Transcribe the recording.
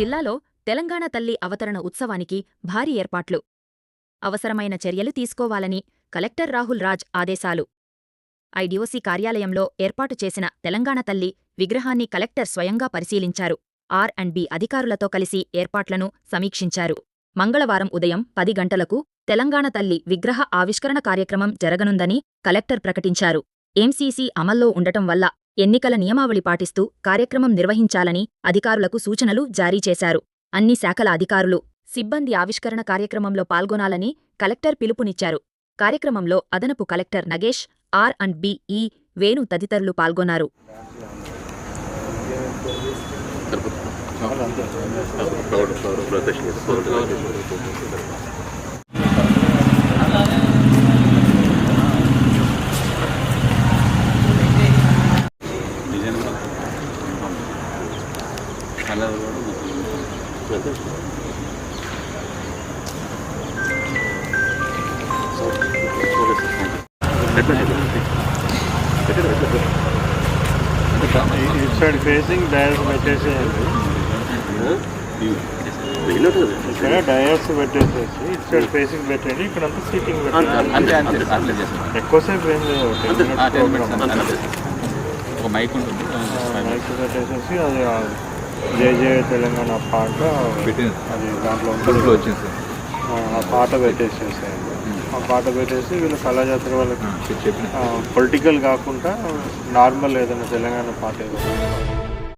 జిల్లాలో తెలంగాణ తల్లి అవతరణ ఉత్సవానికి భారీ ఏర్పాట్లు. అవసరమైన చర్యలు తీసుకోవాలని కలెక్టర్ రాహుల్ రాజ్ ఆదేశాలు. ఐడిఓసి కార్యాలయంలో ఏర్పాటు చేసిన తెలంగాణ తల్లి విగ్రహాన్ని కలెక్టర్ స్వయంగా పరిశీలించారు. ఆర్ అండ్ బి అధికారులతో కలిసి ఏర్పాట్లను సమీక్షించారు. మంగళవారం ఉదయం పది గంటలకు తెలంగాణ తల్లి విగ్రహ ఆవిష్కరణ కార్యక్రమం జరగనుందని కలెక్టర్ ప్రకటించారు. ఎంసీసీ అమల్లో ఉండటం వల్ల ఎన్నికల నియమావళి పాటిస్తూ కార్యక్రమం నిర్వహించాలని అధికారులకు సూచనలు జారీ చేశారు. అన్ని శాఖల అధికారులు సిబ్బంది ఆవిష్కరణ కార్యక్రమంలో పాల్గొనాలని కలెక్టర్ పిలుపునిచ్చారు. కార్యక్రమంలో అదనపు collector Nagesh R and BE Venu తదితరులు పాల్గొన్నారు డిజైన్ కూడా కలర్ కూడా ఇటు సైడ్ ఫేసింగ్ డయర్స్ పెట్టేసేయండి ఇక్కడ డయర్స్ పెట్టేసేసి ఇటు సైడ్ ఫేసింగ్ పెట్టండి ఇక్కడ అంతా సీటింగ్ పెట్టండి ఎక్కువసేపు ఏం లేదు. ఒక మైక్ ఉంటుంది మైక్ పెట్టేసేసి అది ఆ జై జయ తెలంగాణ పాట. అది దాంట్లో ఉంటుంది ఆ, పాట పెట్టేసేసేయండి ఆ పాట పెట్టేసి వీళ్ళు కళాజాతర వాళ్ళకి పొలిటికల్ కాకుండా నార్మల్ ఏదైనా తెలంగాణ పాట ఏదైనా